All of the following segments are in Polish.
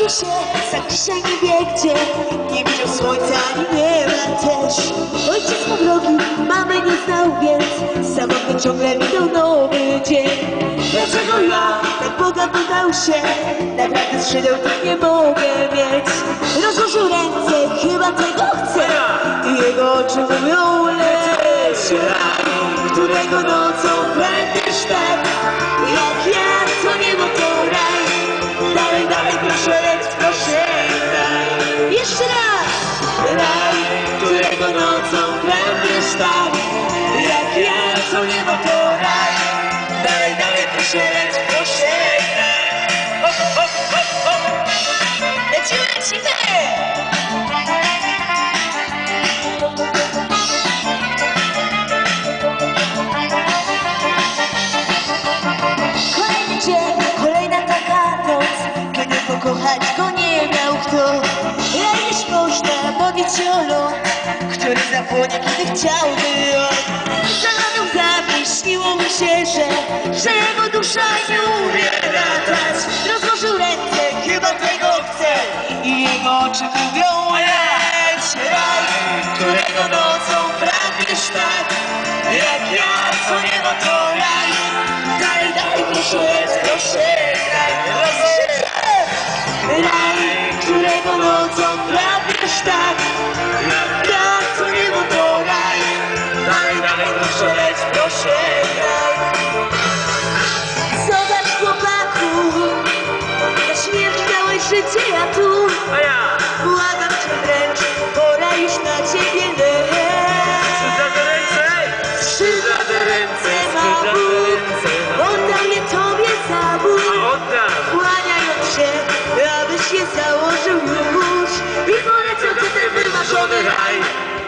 Zakończy się, za dzisiaj nie wie gdzie. Nie widział słońca, ani nieba też. Ojciec ma drogi, mamy nie znał, więc Samotny ciągle minął nowy dzień. Dlaczego ja tak Boga podał się? Naprawdę skrzydeł nie mogę mieć. Rozłożył ręce, chyba tego chce. I jego oczy mówią leć Którego nocą pragniesz tak Pokochać go nie miał kto. Leżysz można modlić się o ląd Który zapłonie, kiedy chciałby on Zalaną zami, śniło mi się, że Że jego dusza nie umie latać Rozłożył ręce, chyba tego chce. I jego oczy mówią leć raj Którego nocą pragniesz tak Jak ja, co niebo to raj Daj, daj, proszę, proszę,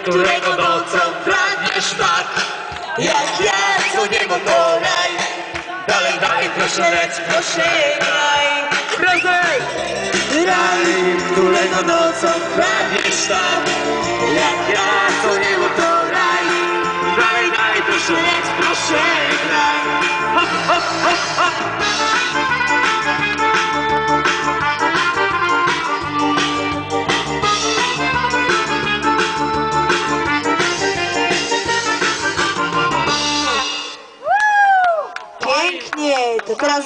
Którego nocą pragniesz tak Jak ja, co niebo to raj Dalej, dalej, proszę leć, proszę raj Proszę! Raj, którego nocą pragniesz tak Jak ja, co niebo to raj Dalej, dalej, proszę leć, proszę raj Hop, hop, hop, hop. Pięknie, to teraz